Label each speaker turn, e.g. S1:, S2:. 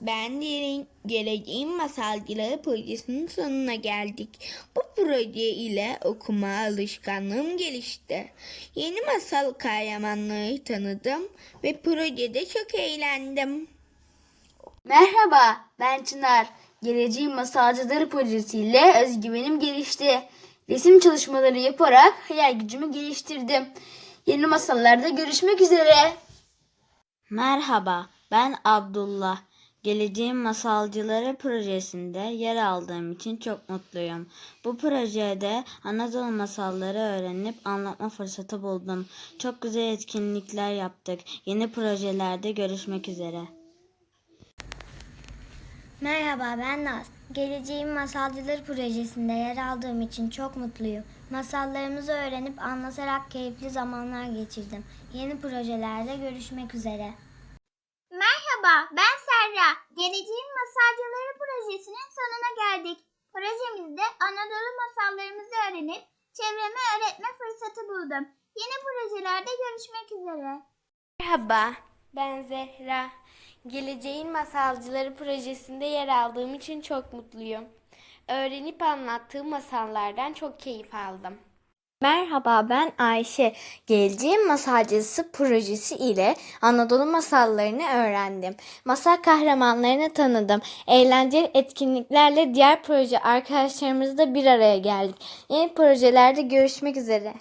S1: Ben Derin Geleceğin Masalcıları projesinin sonuna geldik. Bu proje ile okuma alışkanlığım gelişti. Yeni masal kahramanları tanıdım ve projede çok eğlendim.
S2: Merhaba, ben Çınar. Geleceğin Masalcıları projesiyle özgüvenim gelişti. Resim çalışmaları yaparak hayal gücümü geliştirdim. Yeni masallarda görüşmek üzere.
S3: Merhaba, ben Abdullah. Geleceğin Masalcıları projesinde yer aldığım için çok mutluyum. Bu projede Anadolu masalları öğrenip anlatma fırsatı buldum. Çok güzel etkinlikler yaptık. Yeni projelerde görüşmek üzere.
S4: Merhaba ben Naz. Geleceğin Masalcıları projesinde yer aldığım için çok mutluyum. Masallarımızı öğrenip anlatarak keyifli zamanlar geçirdim. Yeni projelerde görüşmek üzere.
S5: Merhaba, ben Serra. Geleceğin Masalcıları projesinin sonuna geldik. Projemizde Anadolu masallarımızı öğrenip çevreme öğretme fırsatı buldum. Yeni projelerde görüşmek üzere.
S6: Merhaba, ben Zehra. Geleceğin Masalcıları projesinde yer aldığım için çok mutluyum. Öğrenip anlattığı masallardan çok keyif aldım.
S3: Merhaba ben Ayşe. Geleceğin Masalcısı projesi ile Anadolu masallarını öğrendim. Masal kahramanlarını tanıdım. Eğlenceli etkinliklerle diğer proje arkadaşlarımızla bir araya geldik. Yeni projelerde görüşmek üzere.